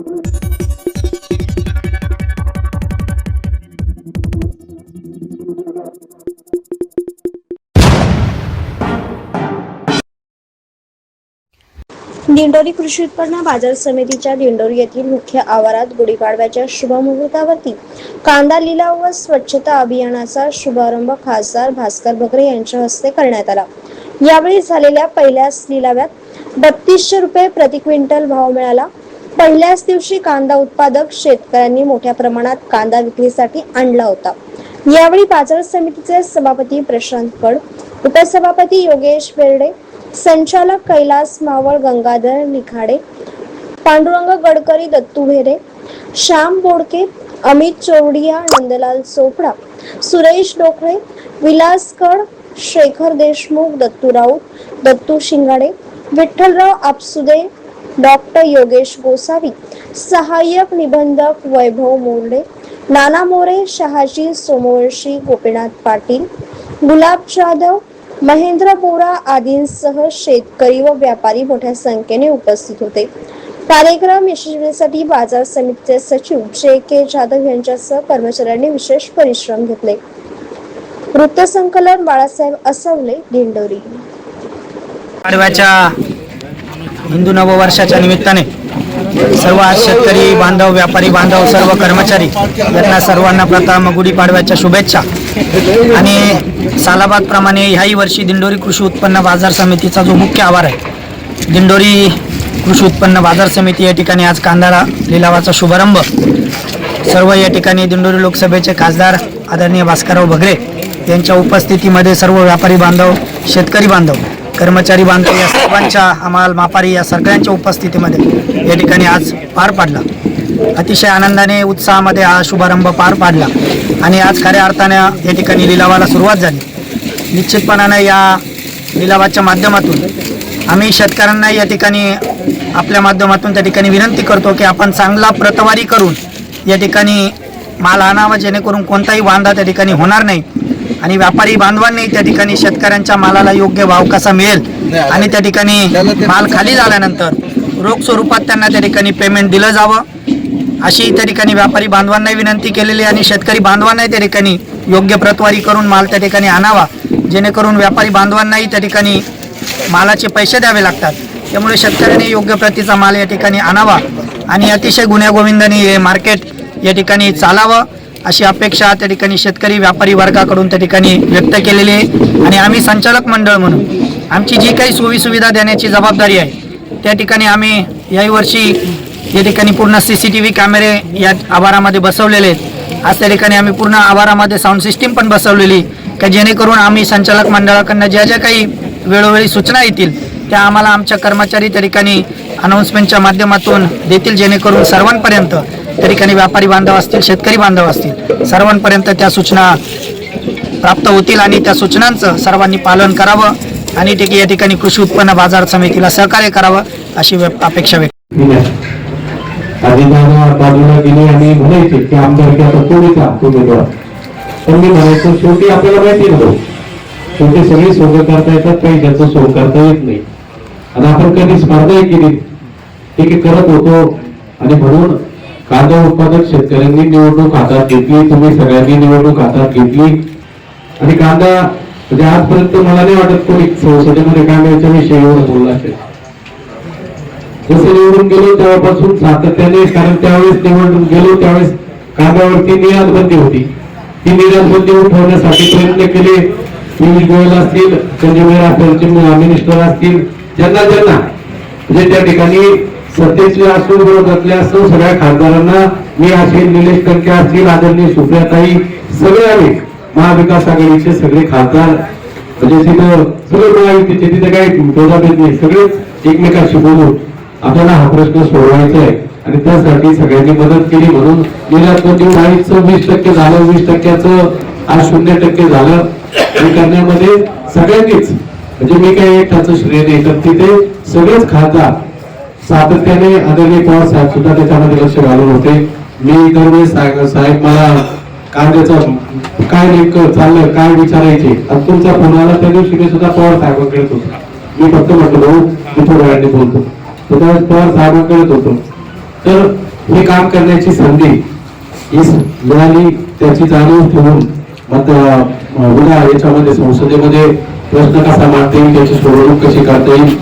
दिंडोरी कृषी उत्पन्न बाजार समितीच्या दिंडोरी येथील मुख्य आवारात गुढीपाडव्याच्या शुभमुहूर्तावरती कांदा लिलाव व स्वच्छता अभियानाचा शुभारंभ खासदार भास्कर बकरे यांच्या हस्ते करण्यात आला. यावेळी झालेल्या पहिल्याच लिलाव्यात बत्तीसशे रुपये प्रति क्विंटल भाव मिळाला. पहिल्याच दिवशी कांदा उत्पादक शेतकऱ्यांनी मोठ्या प्रमाणात कांदा विक्रीसाठी आणला होता. यावेळी बाजार समितीचे सभापती प्रशांत कड उपसभापती योगेश बेर्डे संचालक कैलास मावळ गंगाधर निखाडे पांडुरंग गडकरी दत्तू भेरे श्याम बोडके अमित चौडिया नंदलाल चोपडा सुरेश डोकळे विलास कड शेखर देशमुख दत्तू राऊत दत्तू शिंगाडे विठ्ठलराव आपसुदे डॉक्टर योगेश गोसावी सहाय्यक निबंधक वैभव मोर्डे नाना मोरे शहाजी सोमवर्षी गोपीनाथ पाटील गुलाब जाधव महेंद्र बोरा आदींसह शेतकरी व व्यापारी मोठ्या संख्येने उपस्थित होते. कार्यक्रम यशस्वीसाठी बाजार समितीचे सचिव जे के जाधव यांच्यासह कर्मचाऱ्यांनी विशेष परिश्रम घेतले. वृत्तसंकलन बाळासाहेब असवले दिंडोरी. हिंदू नववर्षाच्या निमित्ताने सर्व आज शेतकरी बांधव व्यापारी बांधव सर्व कर्मचारी यांना सर्वांना प्रथम गुढीपाडव्याच्या शुभेच्छा. आणि सालाबादप्रमाणे ह्याही वर्षी दिंडोरी कृषी उत्पन्न बाजार समितीचा जो मुख्य आवार आहे दिंडोरी कृषी उत्पन्न बाजार समिती या ठिकाणी आज कांदा लिलावाचा शुभारंभ. सर्व या ठिकाणी दिंडोरी लोकसभेचे खासदार आदरणीय भास्करराव भगरे यांच्या उपस्थितीमध्ये सर्व व्यापारी बांधव शेतकरी बांधव कर्मचारी बांधव या सर्वांच्या हमाल मापारी या सगळ्यांच्या उपस्थितीमध्ये या ठिकाणी आज पार पाडला. अतिशय आनंदाने उत्साहामध्ये हा शुभारंभ पार पाडला. आणि आज खऱ्या अर्थाने या ठिकाणी लिलावाला सुरुवात झाली. निश्चितपणानं या लिलावाच्या माध्यमातून आम्ही शेतकऱ्यांना या ठिकाणी आपल्या माध्यमातून त्या ठिकाणी विनंती करतो की आपण चांगला प्रतवारी करून या ठिकाणी माल आणावा जेणेकरून कोणताही वांदा त्या ठिकाणी होणार नाही. आणि व्यापारी बांधवांनी त्या ठिकाणी शेतकऱ्यांच्या मालाला योग्य भाव कसा मिळेल आणि त्या ठिकाणी माल खाली झाल्यानंतर रोख स्वरूपात त्यांना त्या ठिकाणी पेमेंट दिलं जावं. अशी त्या ठिकाणी व्यापारी बांधवांनाही विनंती केलेली आणि शेतकरी बांधवांनाही त्या ठिकाणी योग्य प्रतवारी करून माल त्या ठिकाणी आणावा. जेणेकरून व्यापारी बांधवांनाही त्या ठिकाणी मालाचे पैसे द्यावे लागतात. त्यामुळे शेतकऱ्यांनी योग्य प्रतीचा माल या ठिकाणी आणावा. आणि अतिशय गुन्ह्यागोविंदाने हे मार्केट या ठिकाणी चालावं. अशी अपेक्षा त्या ठिकाणी शेतकरी व्यापारी वर्गाकडून त्या ठिकाणी व्यक्त केलेली आहे. आणि आम्ही संचालक मंडळ म्हणून आमची जी काही सोयीसुविधा देण्याची जबाबदारी आहे त्या ठिकाणी आम्ही याही वर्षी या ठिकाणी पूर्ण सी सी टी व्ही कॅमेरे या आवारामध्ये बसवलेले आहेत. आज त्या ठिकाणी आम्ही पूर्ण आवारामध्ये साऊंड सिस्टीम पण बसवलेली का जेणेकरून आम्ही संचालक मंडळाकडनं ज्या ज्या काही वेळोवेळी सूचना येतील त्या आम्हाला आमच्या कर्मचारी त्या ठिकाणी अनाऊन्समेंटच्या माध्यमातून देतील जेणेकरून सर्वांपर्यंत त्या ठिकाणी व्यापारी बांधव असतील शेतकरी बांधव असतील सर्वांपर्यंत त्या सूचना प्राप्त होतील आणि त्या सूचनांचं सर्वांनी पालन करावं आणि ठीक या ठिकाणी कृषी उत्पन्न बाजार समितीला सहकार्य करावं अशी अपेक्षा व्यक्त बाजूला गेले आणि म्हणायचे की आमदारकी आता कोणीचा उमेदवार. पण मी म्हणायचो शेवटी आपल्याला माहिती नव्हतं शेवटी सगळी सोंग करता येतात काही ज्यांचं सोंग करता येत नाही. आणि आपण कधी स्पर्धाही केली ठीक करत होतो आणि म्हणून कांदा उत्पादक शेतकऱ्यांनी निवडणूक हातात घेतली तुम्ही सगळ्यांनी निवडणूक हातात घेतली. आणि कांदा म्हणजे आजपर्यंत मला नाही वाटत कोणी संसदेमध्ये कांद्याच्या विषयी एवढं बोलला असेल. जसं निवडून गेलो तेव्हापासून सातत्याने कारण त्यावेळेस निवडून गेलो त्यावेळेस कांद्यावरती निर्यात बंदी होती. ती निर्यात बंदी उठवण्यासाठी प्रयत्न केले. पियुष गोयल असतील कंज्युमर अफेअरचे मिनिस्टर असतील ज्यांना ज्यांना. म्हणजे त्या ठिकाणी सत्तेतले असो विरोधातले असो सगळ्या खासदारांना मी असेल निलेश टंके असतील आदरणीय सुप्रियाताई सगळे आम्ही महाविकास आघाडीचे सगळे खासदार म्हणजे तिथं सगळे महायुतीचे तिथे काही भेदाभेद नाही सगळेच एकमेकांशी बोलून आपल्याला हा प्रश्न सोडवायचा आहे. आणि त्यासाठी सगळ्यांनी मदत केली म्हणून निर्यात बंदी वीस टक्के झालं वीस टक्क्याचं आज शून्य टक्के झालं. हे करण्यामध्ये सगळ्यांनीच म्हणजे मी काही एकट्याचं श्रेय नाही तर तिथे सगळेच खासदार सातत्याने आदरणीय पवार साहेब सुद्धा त्याच्यामध्ये लक्ष घालून होते. मी दरवेळेस साहेब साहेब मला कांद्याचं काय नेमकं चाललं काय विचारायचे? आणि तुमचा फोन आला त्या दिवशी मी सुद्धा पवार साहेबांकडे होतो. मी फक्त म्हटलं भाऊ मी थोड्या वेळाने बोलतो. तर त्यावेळेस पवार साहेबांकडे होतो. तर हे काम करण्याची संधी मिळाली त्याची जाणीव ठेवून मत उद्या याच्यामध्ये संसदेमध्ये प्रश्न कसा मांडता येईल त्याची सोडवणूक कशी करता येईल